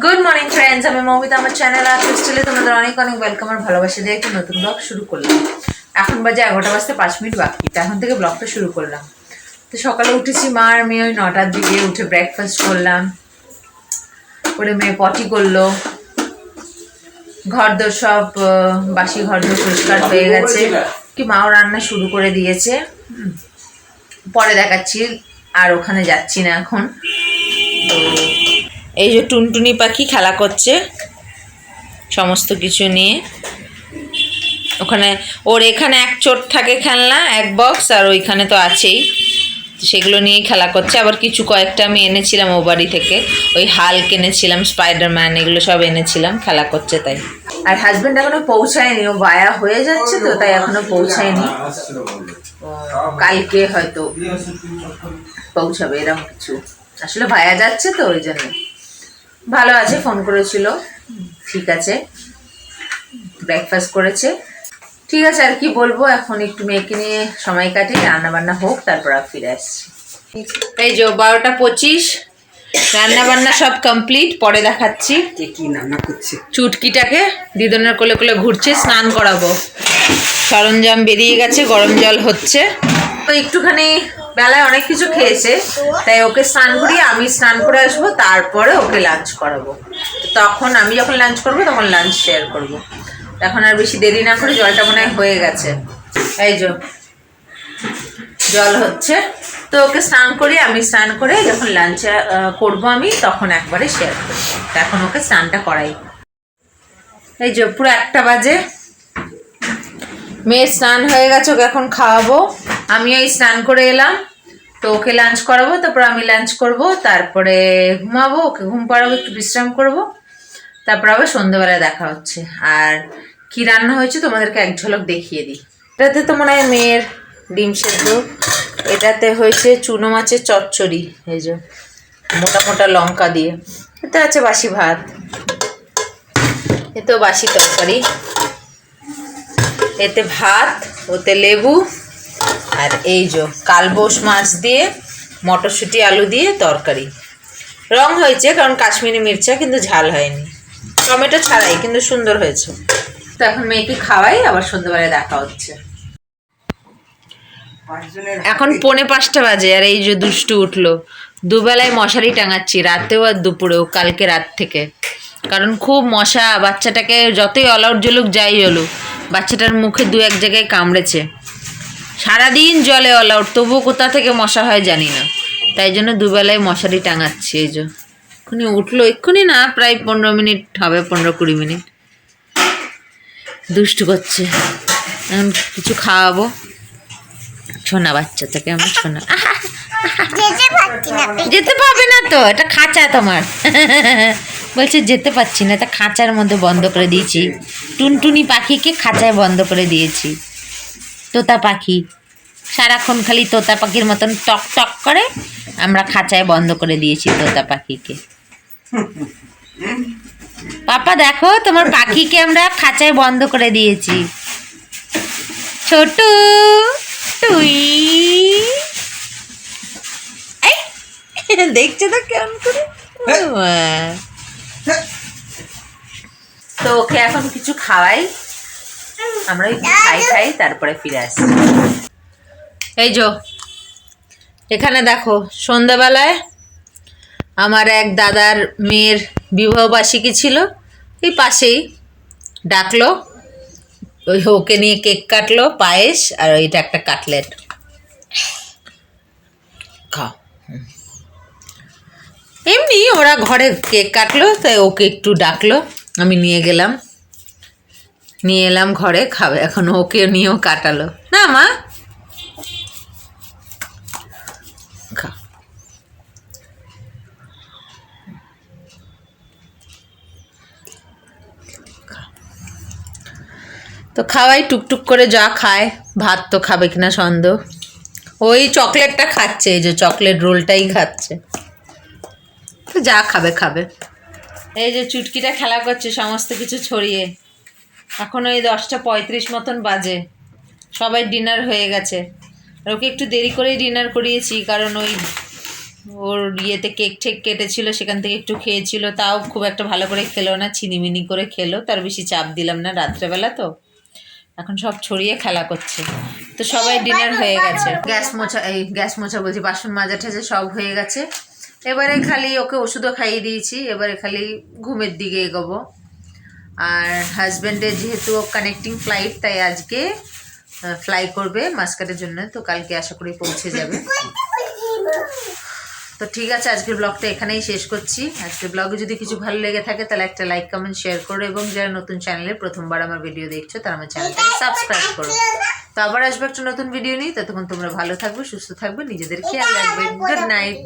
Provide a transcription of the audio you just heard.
Good morning friends আমি মৌমিতা। আমার channel আর ক্রিস্টালে তোমাদের অনেক অনেক ওয়েলকাম আর ভালোবাসা দিয়ে একটি নতুন ব্লগ শুরু করলাম। এখন বাজে এগারোটা বাজতে পাঁচ মিনিট বাকি তো এখন থেকে ব্লগটা শুরু করলাম। তো সকালে উঠেছি মা আর মেয়ে ওই নটার দিকে উঠে ব্রেকফাস্ট করলাম। করে মেয়ে পটি করল। ঘর দোর সব বাসি ঘর দোর পরিষ্কার হয়ে গেছে। কি মাও রান্না শুরু করে দিয়েছে। পরে দেখাচ্ছি আর ওখানে যাচ্ছি না এখন। তো এই যে টুনটুনি পাখি খেলা করছে, সমস্ত কিছু নিয়ে। ওখানে, ওর এখানে এক চোট থাকে খেলনা, এক বক্স আর ওইখানে তো আছেই। সেগুলো নিয়েই খেলা করছে। আবার কিছু কয়েকটা আমি এনেছিলাম ও বাড়ি থেকে। ওই হাল্ক এনেছিলাম স্পাইডারম্যান এগুলো সব এনেছিলাম, খেলা করছে তাই। আর হাজবেন্ড এখনও পৌঁছায়নি, ও বায়া হয়ে যাচ্ছে তো, তাই এখনও পৌঁছায়নি। কালকে হয়তো পৌঁছাবে, এরকম কিছু। আসলে ভায়া যাচ্ছে তো, ওই জন্য। ভালো আছে ফোন করেছিল। ঠিক আছে। ব্রেকফাস্ট করেছে। ঠিক আছে আর কি বলব এখন একটু মেয়েকে নিয়ে সময় কাটি রান্না বান্না হোক তারপর আর ফিরে আসছি। এই যে বারোটা পঁচিশ রান্না বান্না সব কমপ্লিট পরে দেখাচ্ছি। কে কি রান্না করছে? চুটকিটাকে দিদনের কোলে কোলে ঘুরছে স্নান করাবো। সরঞ্জাম বেরিয়ে গেছে গরম জল হচ্ছে। তো একটুখানি বেলায় অনেক কিছু খেয়েছে। তাই ওকে স্নান করিয়ে আমি স্নান করে আসব, তারপরে ওকে লাঞ্চ করাবো। তখন আমি যখন লাঞ্চ করব, তখন লাঞ্চ শেয়ার করব। এখন আর বেশি দেরি না করে জলটা মনে হয় গেছে। এই যে, জল হচ্ছে। তো ওকে স্নান করি আমি স্নান করে যখন লাঞ্চ করব আমি, তখন একবারে শেয়ার করব। এখন ওকে স্নানটা করাই। এই যে, পুরো একটা বাজে। মেয়ের স্নান হয়ে গেছে, ওকে এখন খাওয়াবো। আমিও এই স্নান করে এলাম। তো ওকে লাঞ্চ করাবো, তারপর আমি লাঞ্চ করব, তারপরে ঘুমাবো, ওকে ঘুম পাড়াবো, একটু বিশ্রাম করব। তারপর আবার সন্ধ্যেবেলায় দেখা হচ্ছে। আর কি রান্না হয়েছে তোমাদেরকে এক ঝলক দেখিয়ে দিই। এটাতে তো মনে হয় মেয়ের ডিম সেদ্ধ। এটাতে হয়েছে চুনো মাছের চচ্চড়ি, এই যে মোটা মোটা লঙ্কা দিয়ে। এতে আছে বাসি ভাত। এতেও বাসি তরকারি। এতে ভাত, ওতে লেবু। আর এই যে কালবোস মাছ দিয়ে মটরশুঁটি, আলু দিয়ে তরকারি। রং হয়েছে, কারণ কাশ্মীরি মির্চা, কিন্তু ঝাল হয়নি। টমেটো ছাড়াই, কিন্তু সুন্দর হয়েছে। তো এখন মেয়েকে খাওয়াই, আবার সন্ধ্যেবেলায় দেখা হচ্ছে। এখন পৌনে পাঁচটা বাজে, আর এই যে দুষ্টু উঠল। দুবেলায় মশারি টাঙাচ্ছি, রাতেও আর দুপুরেও, কালকে রাত থেকে। কারণ খুব মশা, বাচ্চাটাকে যতই অল আউট জ্বলুক, যাই জ্বলুক, বাচ্চাটার মুখে দু এক জায়গায় কামড়েছে। সারাদিন জলে অল আউট তবুও কোথা থেকে মশা হয় জানি না। তাই জন্য দুবেলায় মশারি টাঙাচ্ছি এই যে। এক্ষুনি উঠল এক্ষুনি না প্রায় পনেরো মিনিট হবে পনেরো কুড়ি মিনিট। দুষ্টু করছে। এখন কিছু খাওয়াবো। ছোনা বাচ্চা থেকে আমার ছোনা। যেতে পারছি না। যেতে পারবে না তো এটা খাঁচা তোমার। বলছে যেতে পারছি না এটা খাঁচার মধ্যে বন্ধ করে দিয়েছি। টুনটুনি পাখিকে খাঁচায় বন্ধ করে দিয়েছি। তোতা পাখি। সারাক্ষণ খালি তোতা পাখির মতন টক টক করে আমরা খাঁচায় বন্ধ করে দিয়েছি তোতা পাখিকে। পাপা দেখো তোমার পাখিকে আমরা খাঁচায় বন্ধ করে দিয়েছি। ছোটু তুই? দেখছ তো কেমন করে? হ্যাঁ। তো ওকে এখন কিছু খাওয়াই। আমরা একটু খাই খাই তারপরে ফিরে আসি এই যো এখানে দেখো সন্ধ্যাবেলায় আমার এক দাদার মেয়ের বিবাহবার্ষিকী ছিল। এই পাশেই ডাকলো ওই ওকে নিয়ে কেক কাটলো পায়েস আর ওইটা একটা কাটলেট। খাও। এমনি ওরা ঘরে কেক কাটলো তাই ওকে একটু ডাকলো আমি নিয়ে গেলাম। নিয়ে এলাম ঘরে, খাবে। এখন ওকে নিয়েও কাটালো। না, মা? খাও তো খাওয়াই, টুকটুক করে যা খায়। ভাত তো খাবে কিনা সন্দেহ। ওই চকলেটটা খাচ্ছে, এই যে চকলেট রোলটাই খাচ্ছে। তো যা খাবে খাবে। এই যে চুটকিটা খেলা করছে, সমস্ত কিছু ছড়িয়ে। এখন ওই দশটা পঁয়ত্রিশ মতন বাজে। সবাই ডিনার হয়ে গেছে। আর ওকে একটু দেরি করেই ডিনার করিয়েছি কারণ ওই ওর ইয়েতে কেক ঠেক কেটেছিল সেখান থেকে একটু খেয়েছিল তাও খুব একটা ভালো করে খেলো না চিনিমিনি করে খেলো তার বেশি চাপ দিলাম না রাত্রেবেলা তো। এখন সব ছড়িয়ে খেলা করছে। তো সবাই ডিনার হয়ে গেছে। গ্যাস মোছা এই গ্যাস মোছা বলছি বাসন মাজা ঠেজা সব হয়ে গেছে। এবারে খালি ওকে ওষুধও খাইয়ে দিয়েছি এবারে খালি ঘুমের দিকে এগোবো। আর হাজব্যান্ডের যেহেতু কানেক্টিং ফ্লাইট তাই আজকে ফ্লাই করবে মাস্কাটের জন্য তো কালকে আশা করি পৌঁছে যাবে। তো ঠিক আছে আজকের ব্লগটা এখানেই শেষ করছি। আজকের ব্লগে যদি কিছু ভালো লেগে থাকে তাহলে একটা লাইক কমেন্ট শেয়ার করো এবং যারা নতুন চ্যানেলে প্রথমবার আমার ভিডিও দেখছ তারা আমার চ্যানেলটাকে সাবস্ক্রাইব করো। তো আবার আসবে একটা নতুন ভিডিও নিয়ে। ততক্ষণ তোমরা ভালো থাকবে সুস্থ থাকবে নিজেদের খেয়াল রাখবে। Good night